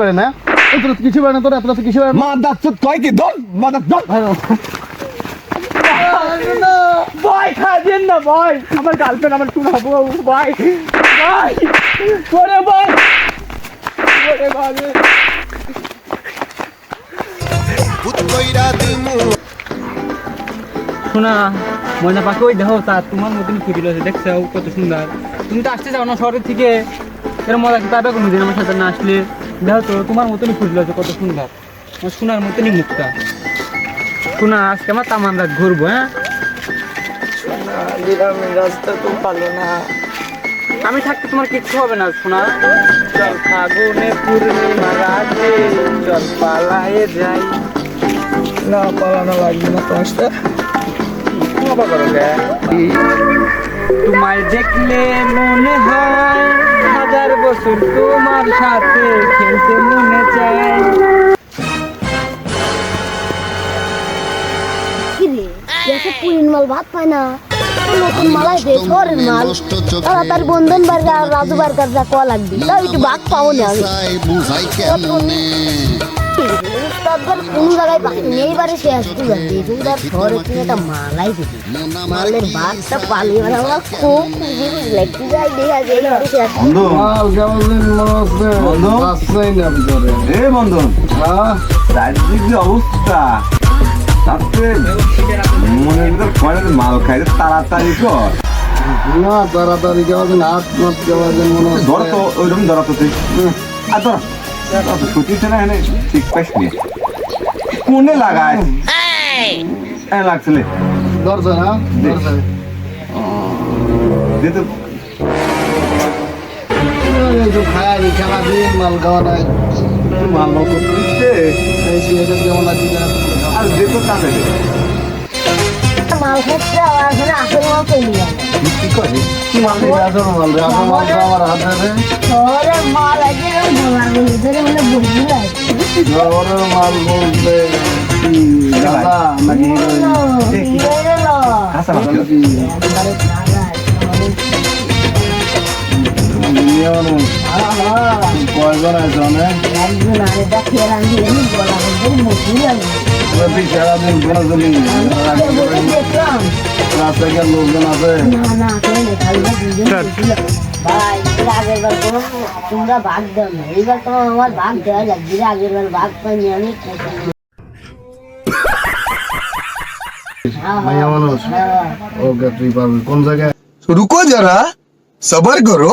পারে না? এই তোর কিছু পারে না তোর এত রাতে কিছু পারে মাদার চোদ কয় কি? দল মাদার দল ভাই। খাবেন না ভাই আমার গার্লফ্রেন্ড আমার টুন হব ভাই ভাই করে ভাই করে ভাই শোনা ময়না পাখি ওই দেখো তা তোমার মতন ফুটিল আছে? দেখছ কত সুন্দর। তুমি তো আসতে চাও না শহরের থেকে। এর মজা কি পাবে কোনোদিন আমার সাথে? না আসলে। দেখো তো তোমার মতনই ফুটিল আছে কত সুন্দর। সোনার মতনই মুখটা। শোনা আজকে আমার তামান রাত ঘুরবো হ্যাঁ? গ্রামের রাস্তা তো ভালো না আমি থাকতে তোমার কিচ্ছু হবে না শোনা চল ফাগুনে পূর্ণিমা রাতে চল পালায়ে যাই। না পালানো লাগবে না তোমার সাথে ক্ষমা করো। তোমায় দেখলে মনে হয় হাজার বছর তোমার সাথে খেলতে মনে চায়। মাল ভাত পায় না? নতুন মালাই দে শহরের মাল। তারা তার বন্ধন বার্গার রাজু বার্গার যা কয়া লাগবে। তাও একটু ভাত পাবো না আমি তারপর কোন জায়গায় পাইনি এইবারে সে আসতে যাচ্ছে তার শহরের থেকে একটা মালাই দিবি মালের ভাতটা পালিয়ে মানে আমার খুব খুশি বুঝলে যাই দেখা যায় এইবারে সে আসতে মাল কেমন মনে হচ্ছে বন্ধু? আসছেই না ভিতরে এ বন্ধু হ্যাঁ চারদিক যে অবস্থা তাতে মনের ভিতর কয়টা মাল খাইতে তাড়াতাড়ি কর না তাড়াতাড়ি হাত মাত কেমন দিন মনে হচ্ছে ধর তো ওইরকম ধরা তো তুই আর ধর মাল খাওয়া নাই মাল মাল দিচ্ছে এই সিগারেট কেমন লাগছে না আর দে তো কাছে দে মাল খাচ্ছে আর আসলে আসল মাল পেলি গেল কি করে কি মাল দিবি আসল মাল রে আসল মাল তো আমার হাতে রে শহরের মাল আছে বলার ভিতরে মানে বুঝলি না শহরের মাল বলতে কি দাদা নাকি হিরোইন? কাঁচা মাল নাকি নিয়ম কয়জন আছেন প্রতি সারাদিন ঘুরে চলি রাস্তাকে লোকজন আছে তোমরা ভাগ দেও না এইবার তোমার আমার ভাগ দেওয়া রুকো যারা সবার করো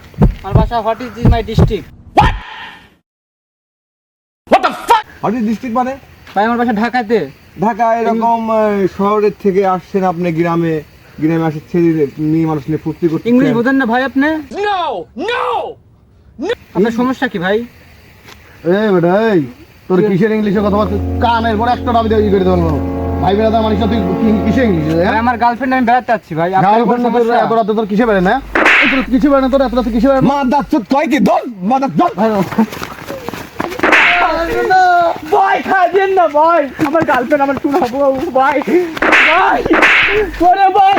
আমার বাসা হোয়াট ইজ মাই ডিস্ট্রিক্ট? হটি ডিস্ট্রিক্ট মানে? ভাই আমার বাসা ঢাকাতে। ঢাকা এরকম শহরের থেকে আসছেন আপনি গ্রামে গ্রামে আসে ছেলে মেয়ে মানুষ নিয়ে ফুর্তি করতে ইংলিশ বোঝেন না ভাই আপনি? আপনার সমস্যা কি ভাই? এই বেটা তোর কিসের ইংলিশে কথা বলছিস কানের পরে একটা দাবি দিয়ে করে দেবো। ভাই বেড়া মানুষ তুই কিসে ইংলিশে আমার গার্লফ্রেন্ড আমি বেড়াতে যাচ্ছি ভাই। আপনার গার্লফ্রেন্ড এত রাতে তোর কিসে পারে না? এই তোর কিছু না তোর এত কিছু কিসে পারে না। মাদার কয় কি? দল মাদার দল ভাই খাবেন না ভাই। আমার গার্লফ্রেন্ড আমার টুন হব ভাই। ভাই ভাই। করে ভাই।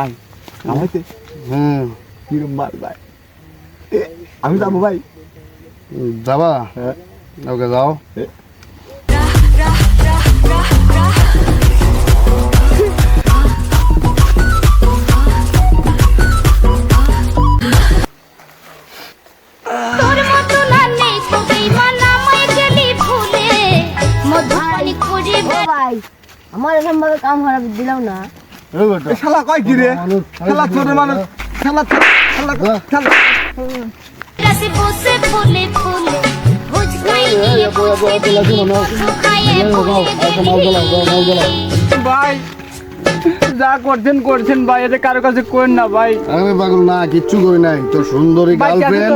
ভাই। আমাকে হ্যাঁ। হুম হ্যাঁ, কিরম মার ভাই? আমি যাব ভাই। যাবা? হ্যাঁ। ওকে যাও। আমার এরকম ভাবে কাম খারাপ দিলাম না। শালা কয় কি রে শালা ছোট মানুষ শালা শালা শালা ভাই যা করছেন করছেন ভাই এটা কারও কাছে কোয়েন না ভাই। আরে পাগল না কিচ্ছু করি নাই। তোর সুন্দরী গার্লফ্রেন্ড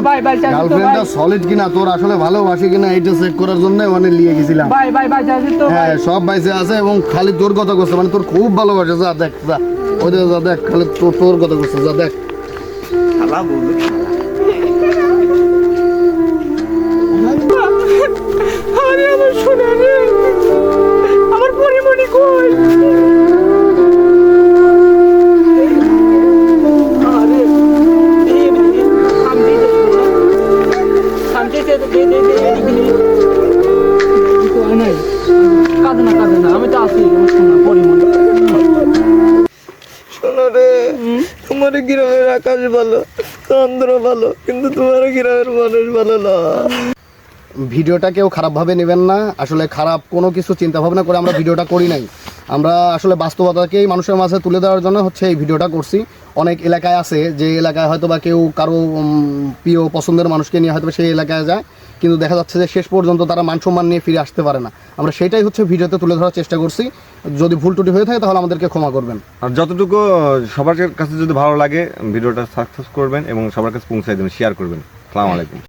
গার্লফ্রেন্ডটা সলিড কিনা তোর আসলে ভালোবাসি কিনা এটা চেক করার জন্য মানে নিয়ে গেছিলাম। ভাই ভাই ভাই আছে তো হ্যাঁ সব বাইসে আছে এবং খালি তোর কথা করছে মানে তোর খুব ভালোবাসে যা দেখ যা। ওই দেখ, যা দেখ খালি তোর তোর কথা করছে যা দেখ। শালা বলবে গ্রামের আকাশ ভালো, চন্দ্র ভালো, কিন্তু তোমার গ্রামের মানুষ ভালো না। ভিডিওটা কেউ খারাপভাবে নেবেন না। আসলে খারাপ কোনো কিছু চিন্তা ভাবনা করে আমরা ভিডিওটা করি নাই। আমরা আসলে বাস্তবতাকেই মানুষের মাঝে তুলে দেওয়ার জন্য হচ্ছে এই ভিডিওটা করছি। অনেক এলাকায় আছে, যে এলাকায় হয়তো বা কেউ কারও প্রিয় পছন্দের মানুষকে নিয়ে হয়তো সেই এলাকায় যায়। কিন্তু দেখা যাচ্ছে যে শেষ পর্যন্ত তারা মান সম্মান নিয়ে ফিরে আসতে পারে না। আমরা সেটাই হচ্ছে ভিডিওতে তুলে ধরার চেষ্টা করছি। যদি ভুল টুটি হয়ে থাকে তাহলে আমাদেরকে ক্ষমা করবেন। আর যতটুকু সবার কাছে যদি ভালো লাগে, ভিডিওটা সাকসেস করবেন এবং সবার কাছে পৌঁছায় দেবেন শেয়ার করবেন। সালাম আলাইকুম।